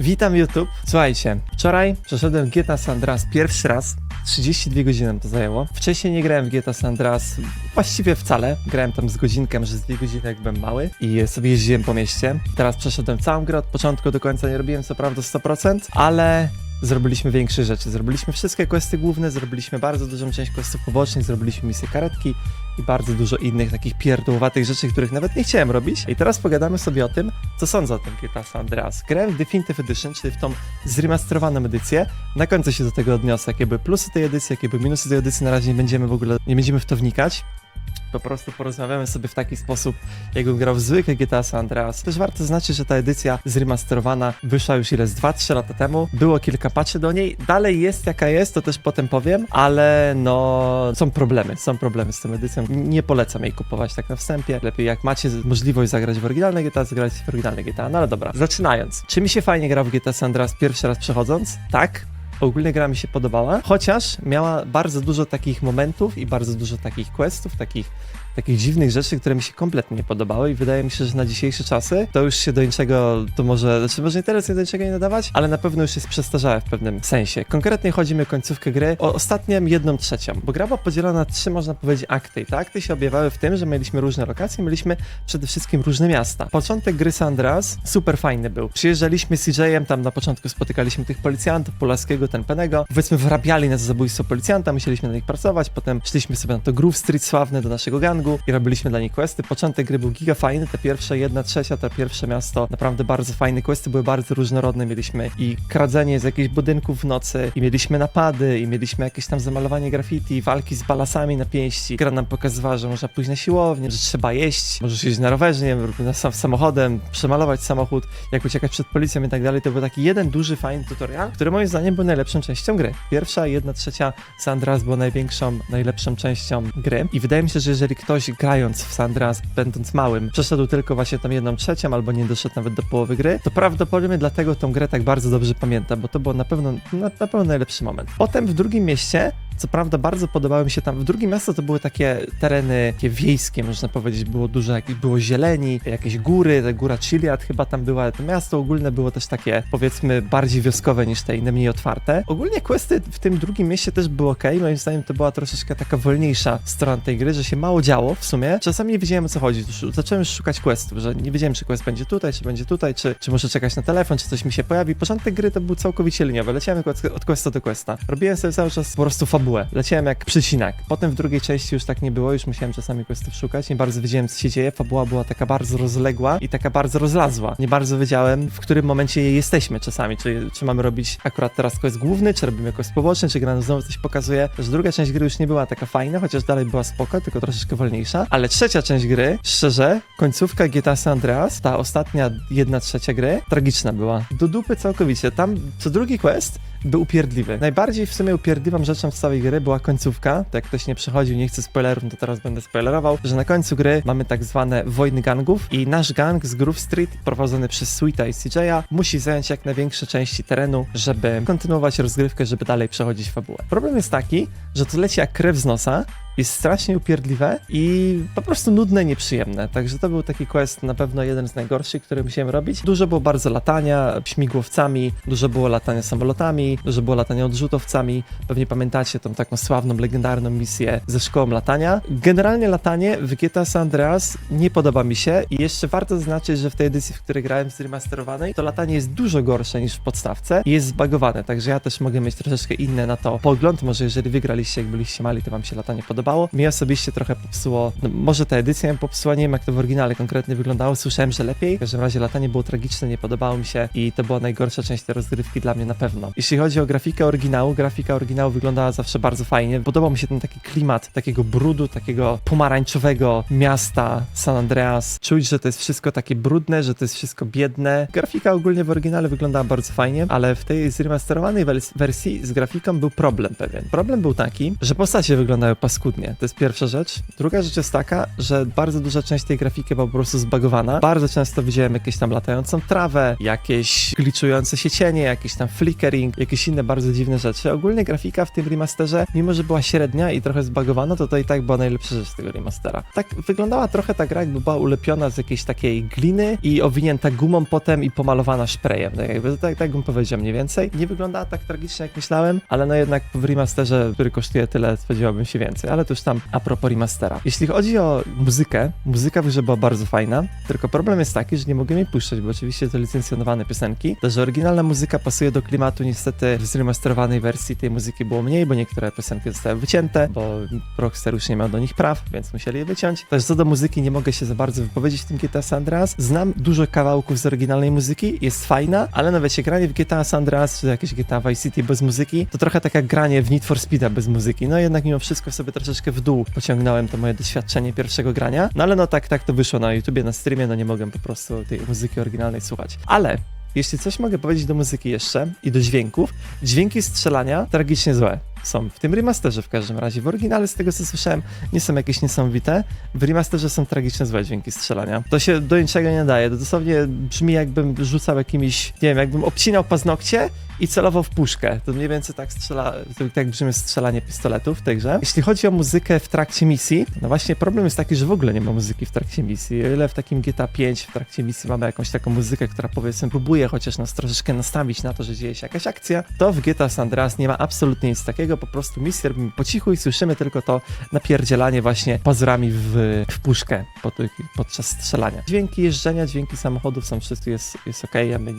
Witam YouTube. Słuchajcie, wczoraj przeszedłem GTA San pierwszy raz. 32 godziny nam to zajęło. Wcześniej nie grałem w GTA właściwie wcale. Grałem tam z godzinkę, może z dwie godziny jak byłem mały i sobie jeździłem po mieście. Teraz przeszedłem całą grę od początku do końca, nie robiłem co prawda 100%, ale zrobiliśmy większe rzeczy. Zrobiliśmy wszystkie questy główne, zrobiliśmy bardzo dużą część questów pobocznych, zrobiliśmy misje karetki i bardzo dużo innych takich pierdółowatych rzeczy, których nawet nie chciałem robić. I teraz pogadamy sobie o tym, co sądzę o tym GTA Andreas. Grałem w Definitive Edition, czyli w tą zremasterowaną edycję. Na końcu się do tego odniosę, jakie były plusy tej edycji, jakie były minusy tej edycji. Na razie nie będziemy w ogóle, nie będziemy w to wnikać. Po prostu porozmawiamy sobie w taki sposób, jakbym grał w zwykłe GTA San Andreas. Też warto zaznaczyć, że ta edycja zremasterowana wyszła już ile z 2-3 lata temu. Było kilka patchy do niej. Dalej jest jaka jest, to też potem powiem, ale no są problemy, są problemy z tą edycją. Nie polecam jej kupować tak na wstępie. Lepiej jak macie możliwość zagrać w oryginalne GTA, zagrać w oryginalne GTA. No ale dobra, zaczynając. Czy mi się fajnie gra w GTA San Andreas pierwszy raz przechodząc? Tak. Ogólnie gra mi się podobała, chociaż miała bardzo dużo takich momentów i bardzo dużo takich questów, takich, takich dziwnych rzeczy, które mi się kompletnie nie podobały i wydaje mi się, że na dzisiejsze czasy to już się do niczego, to może, znaczy może teraz nie do niczego nie nadawać, ale na pewno już jest przestarzałe w pewnym sensie. Konkretnie chodzi mi o końcówkę gry, o ostatnią jedną trzecią, bo gra była podzielona na trzy, można powiedzieć, akty. I te akty się objawiały w tym, że mieliśmy różne lokacje, mieliśmy przede wszystkim różne miasta. Początek gry San Andreas super fajny był. Przyjeżdżaliśmy z CJ-em, tam na początku spotykaliśmy tych policjantów, Polaskiego, ten Penego, powiedzmy wrabiali nas za zabójstwo policjanta, musieliśmy na nich pracować, potem szliśmy sobie na to Groove Street sławne do naszego i robiliśmy dla nich questy. Początek gry był giga fajny, te pierwsze jedna trzecia, to pierwsze miasto, naprawdę bardzo fajne questy, były bardzo różnorodne, mieliśmy i kradzenie z jakichś budynków w nocy, i mieliśmy napady, i mieliśmy jakieś tam zamalowanie graffiti, walki z balasami na pięści. Gra nam pokazywała, że można pójść na siłownię, że trzeba jeść, możesz jeździć na rowerze, nie wiem, samochodem, przemalować samochód, jak uciekać przed policją i tak dalej. To był taki jeden duży, fajny tutorial, który moim zdaniem był najlepszą częścią gry. Pierwsza, jedna trzecia San Andreas była największą, najlepszą częścią gry i wydaje mi się, że jeżeli ktoś grając w San Andreas, będąc małym, przeszedł tylko właśnie tam jedną trzecią albo nie doszedł nawet do połowy gry, to prawdopodobnie dlatego tą grę tak bardzo dobrze pamięta, bo to było na pewno, na, na pewno najlepszy moment. Potem w drugim mieście co prawda bardzo podobały mi się tam, w drugim miasto to były takie tereny takie wiejskie, można powiedzieć, było dużo, było zieleni, jakieś góry, ta góra Chiliad chyba tam była, to miasto ogólne było też takie, powiedzmy, bardziej wioskowe niż te inne, mniej otwarte. Ogólnie questy w tym drugim mieście też były ok, moim zdaniem to była troszeczkę taka wolniejsza strona tej gry, że się mało działo w sumie. Czasami nie wiedziałem o co chodzi, zacząłem szukać questów, że nie wiedziałem czy quest będzie tutaj, czy będzie tutaj, czy, czy muszę czekać na telefon, czy coś mi się pojawi. Początek gry to był całkowicie liniowy, leciałem od questa do questa. Robiłem sobie cały czas po prostu fabułę, leciałem jak przycinak. Potem w drugiej części już tak nie było, już musiałem czasami questów szukać, nie bardzo wiedziałem co się dzieje, fabuła była taka bardzo rozległa i taka bardzo rozlazła. Nie bardzo wiedziałem, w którym momencie jesteśmy czasami, czy, czy mamy robić akurat teraz quest główny, czy robimy quest poboczny, czy gra znowu coś pokazuje, że druga część gry już nie była taka fajna, chociaż dalej była spoko, tylko troszeczkę wolniejsza, ale trzecia część gry, szczerze, końcówka GTA San Andreas, ta ostatnia jedna trzecia gry, tragiczna była. Do dupy całkowicie. Tam co drugi quest był upierdliwy. Najbardziej w sumie upierdliwą rzeczą z całej gry była końcówka. To jak ktoś nie przechodził, nie chce spoilerów, no to teraz będę spoilerował, że na końcu gry mamy tak zwane wojny gangów i nasz gang z Groove Street, prowadzony przez Sweeta i CJ'a, musi zająć jak największe części terenu, żeby kontynuować rozgrywkę, żeby dalej przechodzić fabułę. Problem jest taki, że to leci jak krew z nosa, jest strasznie upierdliwe i po prostu nudne, nieprzyjemne. Także to był taki quest na pewno jeden z najgorszych, który musiałem robić. Dużo było bardzo latania śmigłowcami, dużo było latania samolotami, dużo było latania odrzutowcami. Pewnie pamiętacie tą taką sławną, legendarną misję ze szkołą latania. Generalnie latanie w GTA San Andreas nie podoba mi się i jeszcze warto zaznaczyć, że w tej edycji, w której grałem zremasterowanej, to latanie jest dużo gorsze niż w podstawce i jest zbagowane, także ja też mogę mieć troszeczkę inny na to pogląd. Może jeżeli wygraliście, jak byliście mali, to wam się latanie podobało. Mi osobiście trochę popsuło, no, może ta edycja mi popsuła, nie wiem jak to w oryginale konkretnie wyglądało, słyszałem, że lepiej. W każdym razie latanie było tragiczne, nie podobało mi się i to była najgorsza część tej rozgrywki dla mnie na pewno. Jeśli chodzi o grafikę oryginału, grafika oryginału wyglądała zawsze bardzo fajnie. Podobał mi się ten taki klimat takiego brudu, takiego pomarańczowego miasta San Andreas. Czuć, że to jest wszystko takie brudne, że to jest wszystko biedne. Grafika ogólnie w oryginale wyglądała bardzo fajnie, ale w tej zremasterowanej wers- wersji z grafiką był problem pewien. Problem był taki, że postacie wyglądały paskudnie. To jest pierwsza rzecz. Druga rzecz jest taka, że bardzo duża część tej grafiki była po prostu zbagowana. Bardzo często widziałem jakieś tam latającą trawę, jakieś gliczujące się cienie, jakiś tam flickering, jakieś inne bardzo dziwne rzeczy. Ogólnie grafika w tym remasterze, mimo że była średnia i trochę zbagowana, to to i tak była najlepsza rzecz tego remastera. Tak wyglądała trochę ta gra, jakby była ulepiona z jakiejś takiej gliny i owinięta gumą potem i pomalowana sprayem. Tak, jakby, tak, tak bym powiedział mniej więcej. Nie wyglądała tak tragicznie, jak myślałem, ale no jednak w remasterze, który kosztuje tyle, spodziewałbym się więcej. Ale już tam a propos remastera. Jeśli chodzi o muzykę, muzyka w była bardzo fajna, tylko problem jest taki, że nie mogę jej puszczać, bo oczywiście to licencjonowane piosenki, to że oryginalna muzyka pasuje do klimatu, niestety w zremasterowanej wersji tej muzyki było mniej, bo niektóre piosenki zostały wycięte, bo Rockstar już nie miał do nich praw, więc musieli je wyciąć. Też co do muzyki nie mogę się za bardzo wypowiedzieć w tym GTA San Andreas. Znam dużo kawałków z oryginalnej muzyki, jest fajna, ale no wiecie, granie w GTA San Andreas czy jakieś GTA Vice City bez muzyki, to trochę tak jak granie w Need for Speeda bez muzyki. No jednak mimo wszystko sobie troszeczkę w dół pociągnąłem to moje doświadczenie pierwszego grania. No ale no tak, tak to wyszło na YouTubie, na streamie, no nie mogłem po prostu tej muzyki oryginalnej słuchać. Ale jeśli coś mogę powiedzieć do muzyki jeszcze i do dźwięków, dźwięki strzelania tragicznie złe są. W tym remasterze w każdym razie. W oryginale z tego co słyszałem nie są jakieś niesamowite. W remasterze są tragicznie złe dźwięki strzelania. To się do niczego nie daje. To dosłownie brzmi jakbym rzucał jakimiś, nie wiem, jakbym obcinał paznokcie i celował w puszkę. To mniej więcej tak strzela, tak brzmi strzelanie pistoletów w tej grze. Jeśli chodzi o muzykę w trakcie misji, no właśnie problem jest taki, że w ogóle nie ma muzyki w trakcie misji. O ile w takim GTA 5 w trakcie misji mamy jakąś taką muzykę, która powiedzmy próbuje chociaż nas troszeczkę nastawić na to, że dzieje się jakaś akcja, to w GTA San Andreas nie ma absolutnie nic takiego, po prostu misję robimy po cichu i słyszymy tylko to napierdzielanie właśnie pazurami w, w puszkę pod, podczas strzelania. Dźwięki jeżdżenia, dźwięki samochodów są wszystko jest, jest ok,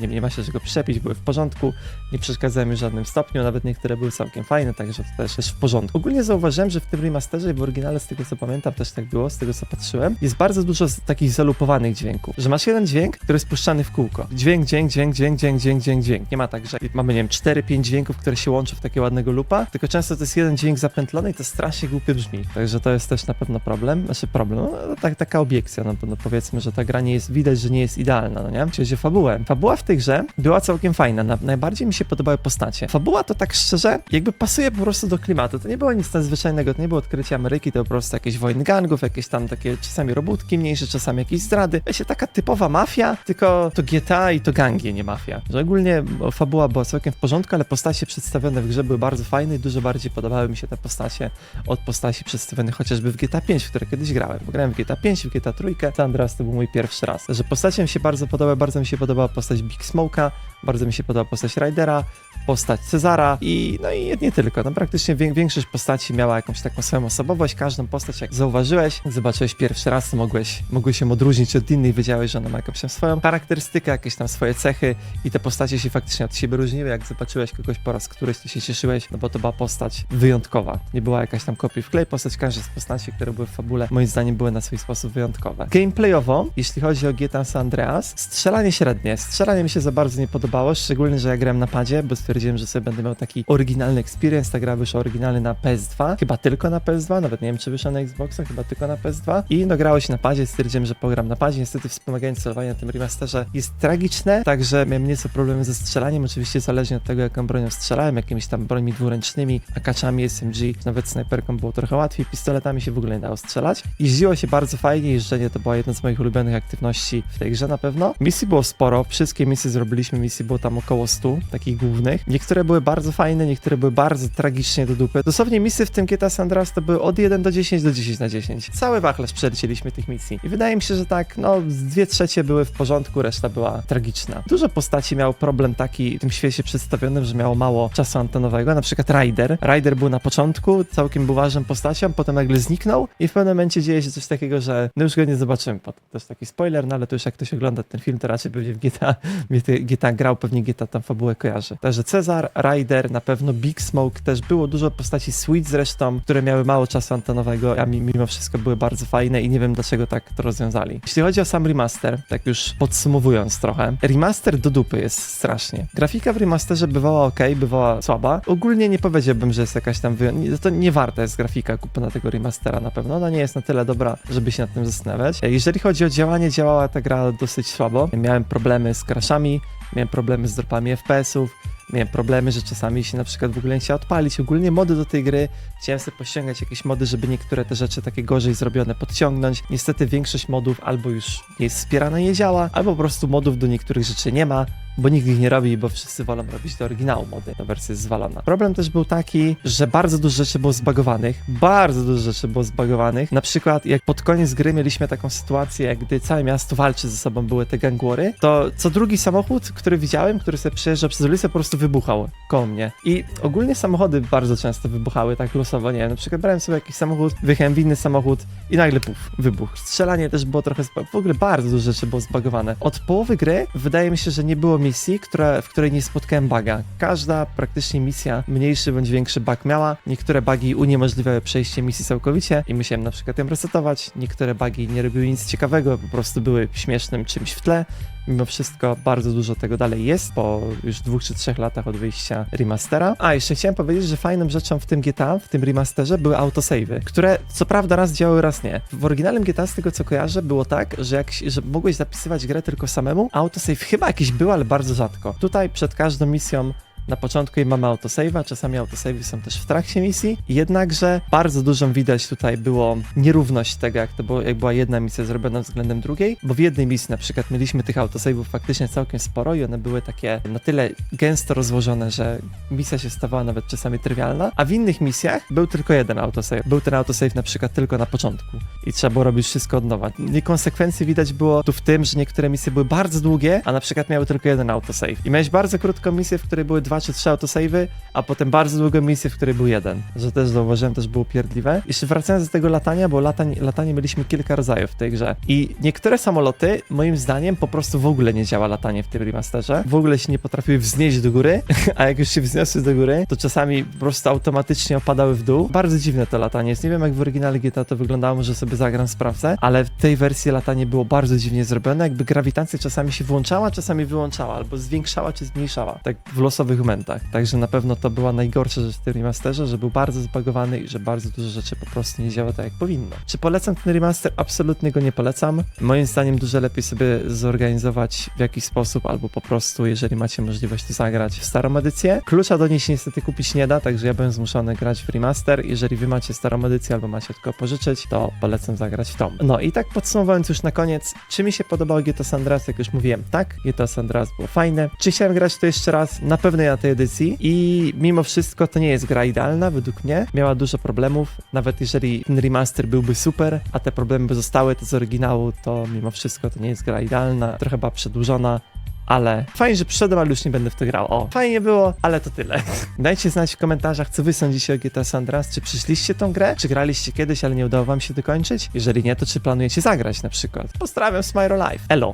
nie, nie ma się czego przepić, były w porządku, nie przeszkadzały mi w żadnym stopniu, nawet niektóre były całkiem fajne, także to też jest w porządku. Ogólnie zauważyłem, że w tym remasterze i w oryginale, z tego co pamiętam, też tak było, z tego co patrzyłem, jest bardzo dużo takich zalupowanych dźwięków, że masz jeden dźwięk, który jest puszczany w kółko. Dźwięk, dźwięk, dźwięk, dźwięk, dźwięk, dźwięk, dźwięk, dźwięk. Nie ma tak, że mamy, nie wiem, 4-5 dźwięków, które się łączą w takiego ładnego lupa, tylko często to jest jeden dźwięk zapętlony i to strasznie głupio brzmi. Także to jest też na pewno problem, znaczy problem, no, tak, taka obiekcja, no, no powiedzmy, że ta gra nie jest, widać, że nie jest idealna, no nie? O fabułę. Fabuła w tej grze była całkiem fajna, na, najbardziej mi się podobały postacie. Fabuła to tak szczerze, jakby pasuje po prostu do klimatu, to nie było nic nadzwyczajnego, to nie było odkrycie Ameryki, to po prostu jakieś wojny gangów, jakieś tam takie czasami robótki mniejsze, czasami jakieś zdrady. Wiecie, taka typowa mafia, tylko to GTA i to gangi, nie mafia. Że ogólnie fabuła była całkiem w porządku, ale postacie przedstawione w grze były bardzo fajne i dużo bardziej podobały mi się te postacie od postaci przedstawionych chociażby w GTA 5, w które kiedyś grałem. Bo grałem w GTA 5, w GTA 3, San Andreas to był mój pierwszy raz. Że postacie mi się bardzo podobały, bardzo mi się podobała postać Big Smoke'a, bardzo mi się podobała postać Rydera, postać Cezara i no i nie tylko. No praktycznie wię- większość postaci miała jakąś taką swoją osobowość, każdą postać jak zauważyłeś, zobaczyłeś pierwszy raz, to mogłeś, mogłeś się odróżnić od innych, wiedziałeś, że ona ma jakąś tam swoją charakterystykę, jakieś tam swoje cechy i te postacie się faktycznie od siebie różniły, jak zobaczyłeś kogoś po raz któryś, to się cieszyłeś, no bo to była postać wyjątkowa. Nie była jakaś tam kopiuj wklej postać, każda z postaci, które były w fabule, moim zdaniem były na swój sposób wyjątkowe. Gameplayowo, jeśli chodzi o GTA San Andreas, strzelanie średnie. Strzelanie mi się za bardzo nie podobało, szczególnie, że ja grałem na padzie, bo stwierdziłem, że sobie będę miał taki oryginalny experience. Ta gra wyszła oryginalny na PS2, chyba tylko na PS2, nawet nie wiem, czy wyszła na Xboxa, chyba tylko na PS2. I no grało się na padzie, stwierdziłem, że pogram na padzie. Niestety wspomaganie celowania na tym remasterze jest tragiczne, także miałem nieco problemy ze strzelaniem, oczywiście zależnie od tego, jaką bronią strzelałem, jakimiś tam brońmi dwuręcznymi, akaczami SMG, nawet snajperką było trochę łatwiej, pistoletami się w ogóle nie dało strzelać. Jeździło się bardzo fajnie, jeżdżenie to była jedna z moich ulubionych aktywności w tej grze na pewno. Misji było sporo, wszystkie misje zrobiliśmy, misji było tam około 100, takich głównych. Niektóre były bardzo fajne, niektóre były bardzo tragicznie do dupy. Dosłownie misje w tym GTA San to były od 1 do 10 do 10 na 10. Cały wachlarz przelecieliśmy tych misji. I wydaje mi się, że tak, no, dwie trzecie były w porządku, reszta była tragiczna. Dużo postaci miało problem taki w tym świecie przedstawionym, że miało mało czasu antenowego, na przykład Ryder. Ryder był na początku, całkiem był ważną postacią, potem nagle zniknął i w pewnym momencie dzieje się coś takiego, że no już go nie zobaczymy. To jest taki spoiler, no ale to już jak ktoś ogląda ten film, to raczej pewnie w GTA, GTA, GTA grał, pewnie GTA tam fabułę kojarzy. Także Cezar, Ryder, na pewno Big Smoke też było dużo postaci Sweet zresztą, które miały mało czasu antenowego, a mi- mimo wszystko były bardzo fajne i nie wiem dlaczego tak to rozwiązali. Jeśli chodzi o sam remaster, tak już podsumowując trochę, remaster do dupy jest strasznie. Grafika w remasterze bywała ok, bywała słaba. Ogólnie nie powiedziałbym, że jest jakaś tam wyjątkowa. To nie warta jest grafika kupiona tego remastera na pewno. Ona nie jest na tyle dobra, żeby się nad tym zastanawiać. Jeżeli chodzi o działanie, działała ta gra dosyć słabo. Miałem problemy z crashami, miałem problemy z dropami FPS-ów, miałem problemy, że czasami się na przykład w ogóle nie chciał odpalić. Ogólnie mody do tej gry, chciałem sobie pościągać jakieś mody, żeby niektóre te rzeczy takie gorzej zrobione podciągnąć. Niestety większość modów albo już nie jest wspierana, nie działa, albo po prostu modów do niektórych rzeczy nie ma, bo nikt ich nie robi, bo wszyscy wolą robić do oryginału mody. Ta wersja jest zwalona. Problem też był taki, że bardzo dużo rzeczy było zbagowanych, bardzo dużo rzeczy było zbagowanych. Na przykład jak pod koniec gry mieliśmy taką sytuację, gdy całe miasto walczy ze sobą, były te gangwory, to co drugi samochód, który widziałem, który sobie przejeżdżał przez ulicę, po prostu wybuchał koło mnie. I ogólnie samochody bardzo często wybuchały tak losowo, nie na przykład brałem sobie jakiś samochód, wyjechałem w inny samochód i nagle puf, wybuch. Strzelanie też było trochę, w ogóle bardzo dużo rzeczy było zbagowane. Od połowy gry wydaje mi się, że nie było misji, która, w której nie spotkałem baga. Każda praktycznie misja mniejszy bądź większy bug miała. Niektóre bugi uniemożliwiały przejście misji całkowicie i musiałem na przykład ją resetować. Niektóre bugi nie robiły nic ciekawego, po prostu były śmiesznym czymś w tle. Mimo wszystko bardzo dużo tego dalej jest po już dwóch czy trzech latach od wyjścia remastera. A, jeszcze chciałem powiedzieć, że fajną rzeczą w tym GTA, w tym remasterze były autosavey, które co prawda raz działały, raz nie. W oryginalnym GTA z tego co kojarzę było tak, że jak że mogłeś zapisywać grę tylko samemu, autosave chyba jakiś był, ale bardzo rzadko. Tutaj przed każdą misją na początku jej mamy autosave'a, czasami autosavey są też w trakcie misji, jednakże bardzo dużą widać tutaj było nierówność tego, jak to było, jak była jedna misja zrobiona względem drugiej, bo w jednej misji na przykład mieliśmy tych autosave'ów faktycznie całkiem sporo i one były takie na tyle gęsto rozłożone, że misja się stawała nawet czasami trywialna, a w innych misjach był tylko jeden autosave. Był ten autosave na przykład tylko na początku i trzeba było robić wszystko od nowa. Niekonsekwencji widać było tu w tym, że niektóre misje były bardzo długie, a na przykład miały tylko jeden autosave. I miałeś bardzo krótką misję, w której były dwa czy trzy autosave'y, a potem bardzo długą misję, w której był jeden. Że też zauważyłem, też było pierdliwe. Jeszcze wracając do tego latania, bo latań, latanie mieliśmy kilka rodzajów w tej grze. I niektóre samoloty, moim zdaniem, po prostu w ogóle nie działa latanie w tym remasterze. W ogóle się nie potrafiły wznieść do góry, a jak już się wzniosły do góry, to czasami po prostu automatycznie opadały w dół. Bardzo dziwne to latanie jest. Nie wiem, jak w oryginale GTA to wyglądało, może sobie zagram, sprawdzę, ale w tej wersji latanie było bardzo dziwnie zrobione, jakby grawitacja czasami się włączała, czasami wyłączała, albo zwiększała czy zmniejszała, tak w losowych Także na pewno to była najgorsza rzecz w tym remasterze, że był bardzo zbagowany i że bardzo dużo rzeczy po prostu nie działa tak, jak powinno. Czy polecam ten remaster? Absolutnie go nie polecam. Moim zdaniem dużo lepiej sobie zorganizować w jakiś sposób, albo po prostu, jeżeli macie możliwość, to zagrać w starą edycję. Klucza do niej się niestety kupić nie da, także ja byłem zmuszony grać w remaster. Jeżeli wy macie starą edycję, albo macie tylko pożyczyć, to polecam zagrać w tą. No i tak podsumowując już na koniec, czy mi się podobało GTA San Andreas, jak już mówiłem, tak, GTA San Andreas było fajne. Czy chciałem grać to jeszcze raz? Na pewno ja na tej edycji i mimo wszystko to nie jest gra idealna, według mnie. Miała dużo problemów, nawet jeżeli ten remaster byłby super, a te problemy by zostały, to z oryginału, to mimo wszystko to nie jest gra idealna, trochę była przedłużona, ale fajnie, że przyszedłem, ale już nie będę w to grał. O, fajnie było, ale to tyle. Dajcie znać w komentarzach, co wy sądzicie o GTA San Andreas. Czy przyszliście tą grę? Czy graliście kiedyś, ale nie udało wam się dokończyć? Jeżeli nie, to czy planujecie zagrać na przykład? Pozdrawiam, Smiro Life. Elo!